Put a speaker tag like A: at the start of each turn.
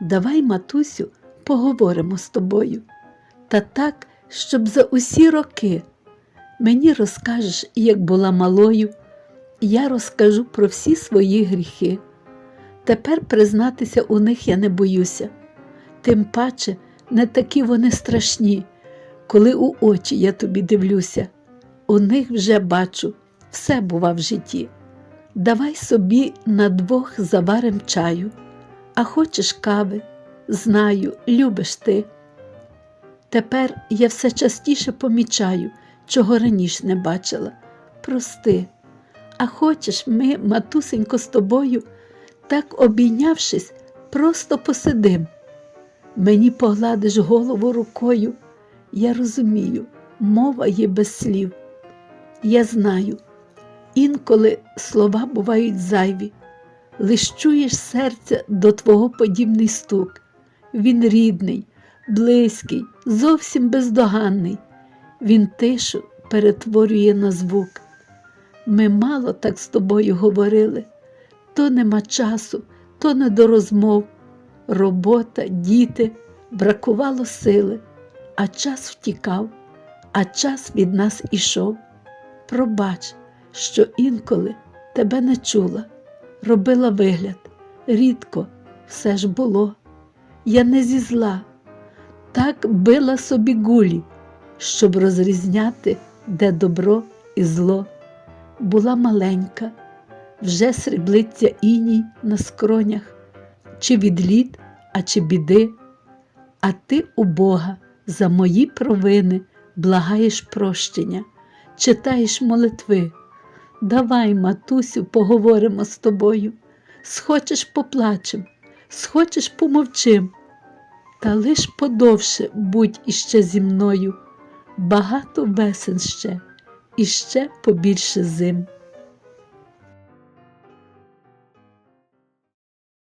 A: Давай, матусю, поговоримо з тобою. Та так, щоб за усі роки. Мені розкажеш, як була малою, я розкажу про всі свої гріхи. Тепер признатися у них я не боюся. Тим паче не такі вони страшні, коли у очі я тобі дивлюся. У них вже бачу, все бува в житті. Давай собі на двох заварим чаю, а хочеш кави, знаю, любиш ти. Тепер я все частіше помічаю, чого раніше не бачила. Прости, а хочеш ми, матусенько, з тобою, так обійнявшись, просто посидим. Мені погладиш голову рукою. Я розумію, мова є без слів. Я знаю, інколи слова бувають зайві, лиш чуєш серця до твого подібний стук. Він рідний, близький, зовсім бездоганний. Він тишу перетворює на звук. Ми мало так з тобою говорили, то нема часу, то не до розмов. Робота, діти, бракувало сили, а час втікав, а час від нас ішов. Пробач, що інколи тебе не чула, робила вигляд, рідко все ж було. Я не зі зла, так била собі гулі, щоб розрізняти, де добро і зло. Була маленька, вже сріблиться іній на скронях, чи від літ, а чи біди. А ти у Бога за мої провини благаєш прощення, читаєш молитви. Давай, матусю, поговоримо з тобою. Схочеш поплачем, схочеш помовчим. Та лиш подовше будь іще зі мною, багато весен ще, іще побільше зим.